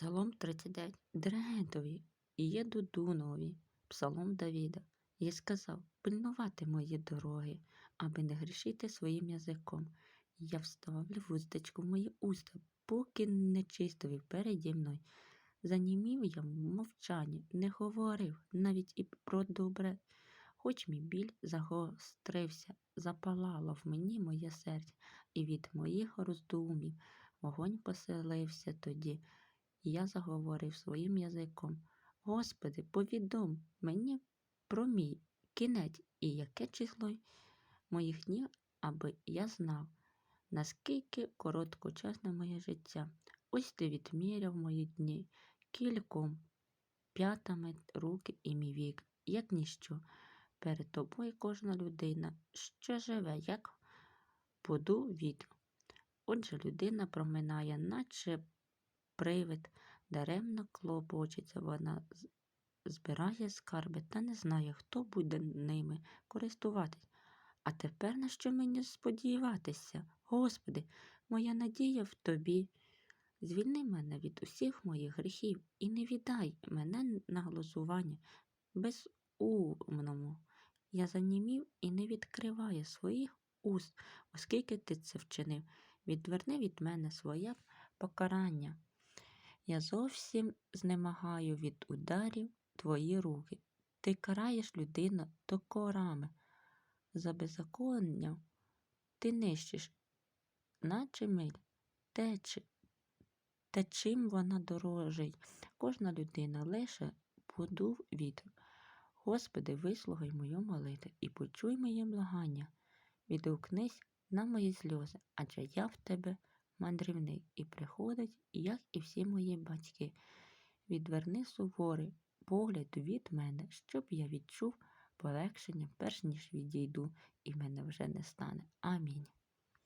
Псалом 39. Диригентові є Дудунові, Псалом Давіда. І сказав, пильнувати мої дороги, аби не грішити своїм язиком. Я вставлю вуздечку в мої уста, поки нечистові переді мною. Занімів я в мовчанні, не говорив навіть і про добре. Хоч мій біль загострився, запалало в мені моє серце, і від моїх роздумів вогонь поселився тоді. Я заговорив своїм язиком. Господи, повідом мені про мій кінець і яке число моїх днів, аби я знав, наскільки короткочасне моє життя. Ось ти відміряв мої дні кільком п'ятами руки і мій вік, як ніщо. Перед тобою кожна людина, що живе, як поду вітру. Отже, людина проминає, наче привид, даремно клопочеться, вона збирає скарби та не знає, хто буде ними користуватись. А тепер на що мені сподіватися? Господи, моя надія в тобі. Звільни мене від усіх моїх гріхів і не віддай мене на голосування безумному. Я занімів і не відкриваю своїх уст, оскільки ти це вчинив. Відверни від мене своє покарання. Я зовсім знемагаю від ударів твої руки. Ти караєш людину докорами. За беззаконня ти нищиш, наче миль, те, чи- те чим вона дорожить. Кожна людина лише подув вітер. Господи, вислухай мою молитву і почуй моє благання. Відгукнись на мої сльози, адже я в тебе мандрівник і приходить, як і всі мої батьки. Відверни суворий погляд від мене, щоб я відчув полегшення, перш ніж відійду, і мене вже не стане. Амінь.